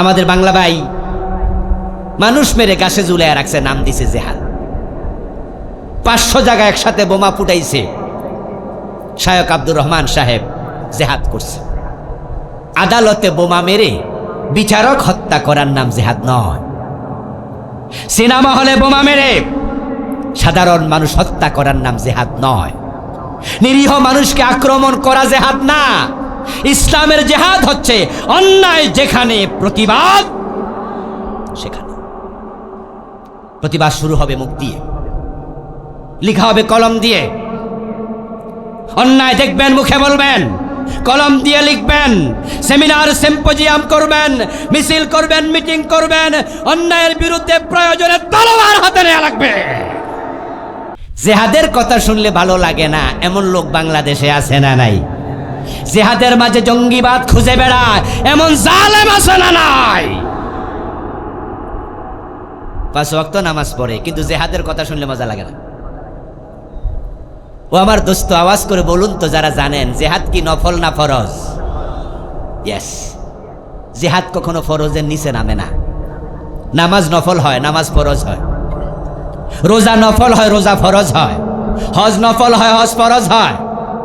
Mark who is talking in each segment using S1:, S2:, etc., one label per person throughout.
S1: আমাদের বাংলা ভাই মানুষ মেরে গাছে ঝুলে রাখছে, নাম দিছে জেহাদ পাঁচশো জায়গা একসাথে বোমা ফুটাইছে শায়ক আব্দুর রহমান সাহেব জেহাদ করছে। আদালতে বোমা মেরে বিচারক হত্যা করার নাম জেহাদ নয়। সিনেমা হলে বোমা মেরে সাধারণ মানুষ হত্যা করার নাম জেহাদ নয়। নিরীহ মানুষকে আক্রমণ করা জেহাদ না। ইসলামের জেহাদ হচ্ছে অন্যায় যেখানে প্রতিবাদ, সেখানে। প্রতিবাদ শুরু হবে মুখ দিয়ে, লিখা হবে কলম দিয়ে। অন্যায় দেখবেন, মুখে বলবেন, কলম দিয়ে লিখবেন, সেমিনার, সিম্পোজিয়াম করবেন, মিছিল করবেন, মিটিং করবেন, অন্যায়ের বিরুদ্ধে প্রয়োজনে তলোয়ার হাতে নেওয়া লাগবে। জেহাদের কথা শুনলে ভালো লাগে না, এমন লোক বাংলাদেশে আছে না নাই? জেহাদের মাঝে জঙ্গিবাদ খুঁজে বেড়ায়। এমন জালেম আছে না নাই? পাঁচ ওয়াক্ত নামাজ পড়ে, কিন্তু জেহাদের কথা শুনলে মজা লাগে না। ও আমার দোস্ত, আওয়াজ করে বলুন তো যারা জানেন, জেহাদ কি নফল না ফরজ? ইয়েস জেহাদ কখনো ফরজের নিচে নামে না। নামাজ নফল হয়, নামাজ ফরজ হয়। রোজা নফল হয়, রোজা ফরজ হয়। হজ নফল হয়, হজ ফরজ হয়।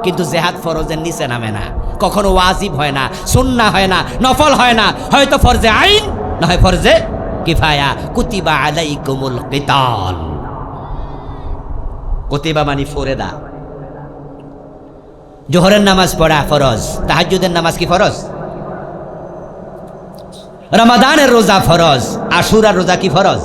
S1: কিন্তু জেহাদ ফরজের নিচে নামে না। কখনো ওয়াজিব হয় না, সুন্না হয় না, নফল হয় না। হয়তো ফরজে আইন, না হয় ফরজে কিফায়া। কুতিবা আলাইকুমুল কিতাল। কুতিবা মানে ফরেদা। জোহরের নামাজ পড়া ফরজ। তাহাজ্জুদের নামাজ কি ফরজ? রমাদানের রোজা ফরজ। আশুরার রোজা কি ফরজ?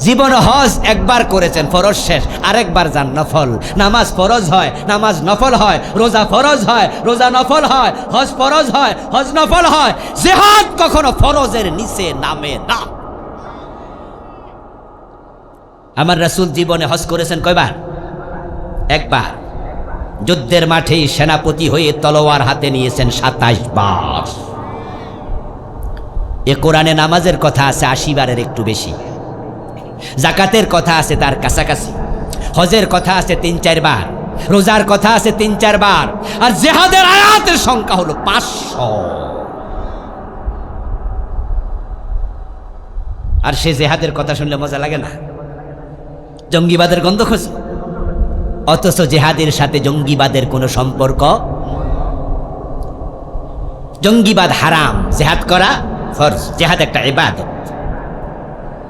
S1: জীবন হজ একবার করেছেন, ফরজ শেষ, আরেকবার যান নফল। নামাজ ফরজ হয়, নামাজ নফল হয়, রোজা ফরজ হয়, রোজা নফল হয়, হজ ফরজ হয়, হজ নফল হয়, জেহাদ কখনো ফরজের নিচে নামে না। আমার রাসূল জীবনে হজ করেছেন কয়বার? একবার। যুদ্ধের মাঠেই সেনাপতি হয়ে তলোয়ার হাতে নিয়েছেন সাতাইশ বার। এ কোরআনে নামাজের কথা আছে, আশি বারের একটু বেশি। জাকাতের কথা আছে তার কাছাকাছি। হজের কথা আছে তিন চারবার রোজার কথা আছে তিন চারবার আর জেহাদের আয়াতের সংখ্যা হলো পাঁচশো। আর সে জেহাদের কথা শুনলে মজা লাগে না? জঙ্গিবাদের গন্ধ খোঁজ। অথচ জেহাদের সাথে জঙ্গিবাদের কোনো সম্পর্ক? জঙ্গিবাদ হারাম। জেহাদ করা ফরজ। জেহাদ একটা ইবাদত।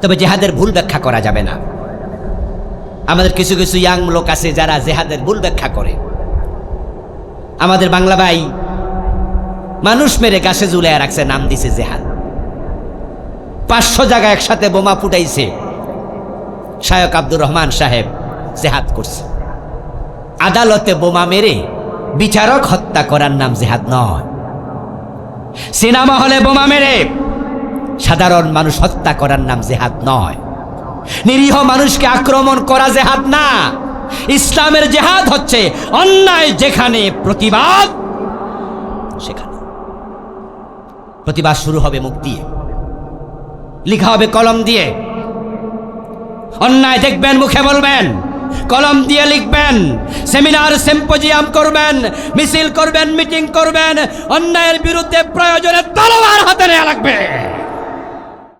S1: তবে জেহাদের ভুল ব্যাখ্যা করা যাবে না। আমাদের কিছু কিছু ইয়াং লোক আছে যারা জেহাদের ভুল ব্যাখ্যা করে। আমাদের বাংলা ভাই মানুষ মেরে গাছে ঝুলে রাখছে, নাম দিছে জেহাদ। পাঁচশো জায়গা একসাথে বোমা ফুটাইছে। শায়ক আব্দুর রহমান সাহেব জেহাদ করছে। আদালতে বোমা মেরে বিচারক হত্যা করার নাম জেহাদ নয়। সিনেমা হলে বোমা মেরে সাধারণ মানুষ হত্যা করার নাম জেহাদ নয়। নিরীহ মানুষকে আক্রমণ করা জেহাদ না। ইসলামের জেহাদ হচ্ছে অন্যায় যেখানে প্রতিবাদ, সেখানে। প্রতিবাদ শুরু হবে মুখ দিয়ে, লিখা হবে কলম দিয়ে। অন্যায় দেখবেন, মুখে বলবেন, কলম দিয়ে লিখবেন, সেমিনার, সিম্পোজিয়াম করবেন, মিছিল করবেন, মিটিং করবেন, অন্যায়ের বিরুদ্ধে প্রয়োজনে তলোয়ার হাতে নেওয়া লাগবে।